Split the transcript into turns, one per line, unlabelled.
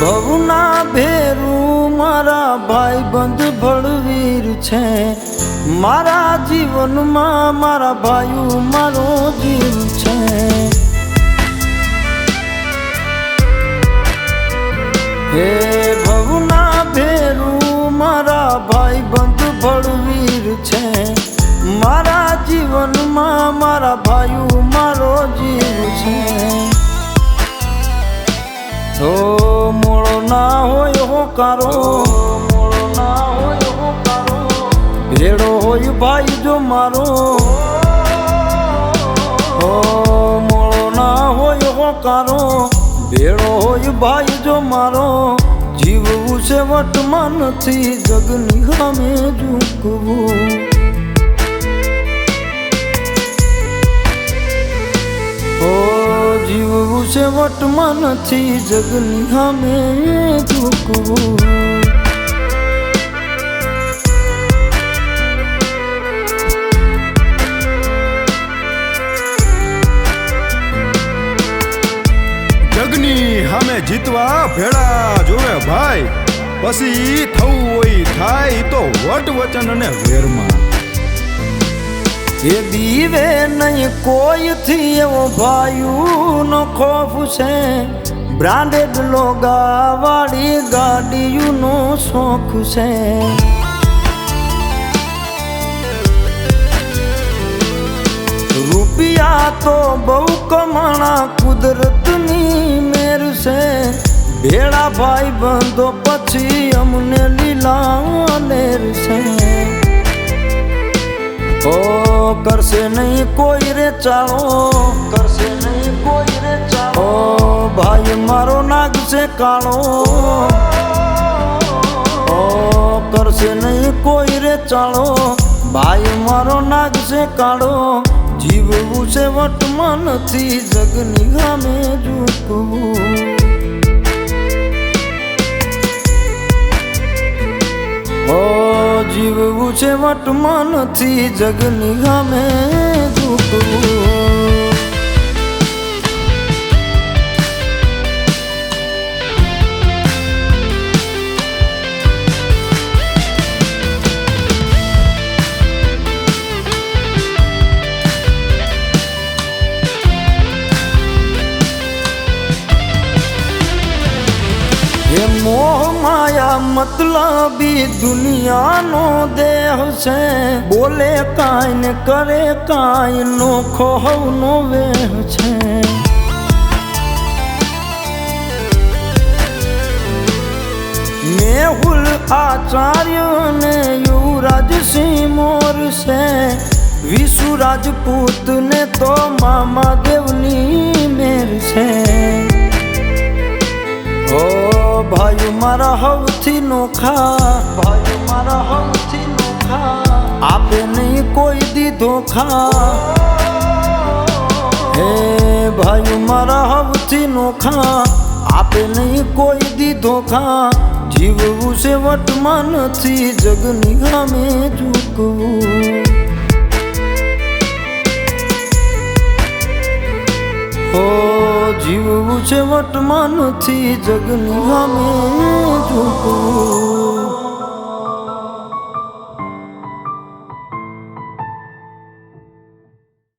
ભવના ભેરું મારા ભાઈ બંધ ભળવીર છે. મારા જીવનમાં મારા ભાઈઓ મારો જીવ છે. હે ભવના ભેરું, મારા ભાઈ બંધ ભળવીર છે. મારા જીવનમાં મારા ભાઈઓ મારો જીવ છે. તો મોળો ના હોય હોકારો મોળો ના હોય હોકારો ભેડો હોય ભાઈ જો મારો. ઓ મોળો ના હોય હોકારો ભેડો હોય ભાઈ જો મારો. જીવવું છે વટમાં નથી, જગની સામે ઝૂકવું. જીવવું છે વટમાં નથી, જગની સામે ઝૂકવું.
જગની સામે જીતવા ભેળા જોવે ભાઈ. પછી થવું હોય થાય તો વટ વચન અને વેરમાં.
એ દીવે નહીં, કોઈથી એવો ભાઈનો ખોફ છે? બ્રાન્ડેડ લોગાવાળી ગાડીઓનો શોખ છે. રૂપિયા તો બહુ કમાણા કુદરતની મેર છે. ભેળા ભાઈ બંધો પછી અમને લીલા છે. ઓ કરશે નહીં કોઈ રે ચાળો કરશે નહીં કોઈ રે ચાળો ઓ ભાઈ મારો નાગ છે કાળો. ઓ કરશે નહીં કોઈ રે ચાળો ભાઈ મારો નાગ છે કાળો. જીવવું છે વટમાં નથી જગની ગામે ઝૂકવું. ઓ જીવવું છે વટમાં નથી જગની ગામે ઝૂકવું એ મોહ માયા મતલબી દુનિયાનો દેહ છે. બોલે કાંઈ ને કરે કાંઈ નો ખોહવનો વેહ છે. મેહુલ આચાર્ય ને યુવરાજ સિંહ મોર છે. વિશુ રાજપૂત ને તો મામા દેવની ભાઈ મારા હવથી નોખા ભાઈ મારા હવથી નોખા આપે નહીં કોઈ દીધો ખા. હે ભાઈ મારા હવથી નોખા આપે નહીં કોઈ દીધો ખા. જીવવું છે વટમાં નથી, જગની ગામે ઝૂકવું. જીવવું છે વટમાં નથી જગની સામે ઝૂકવું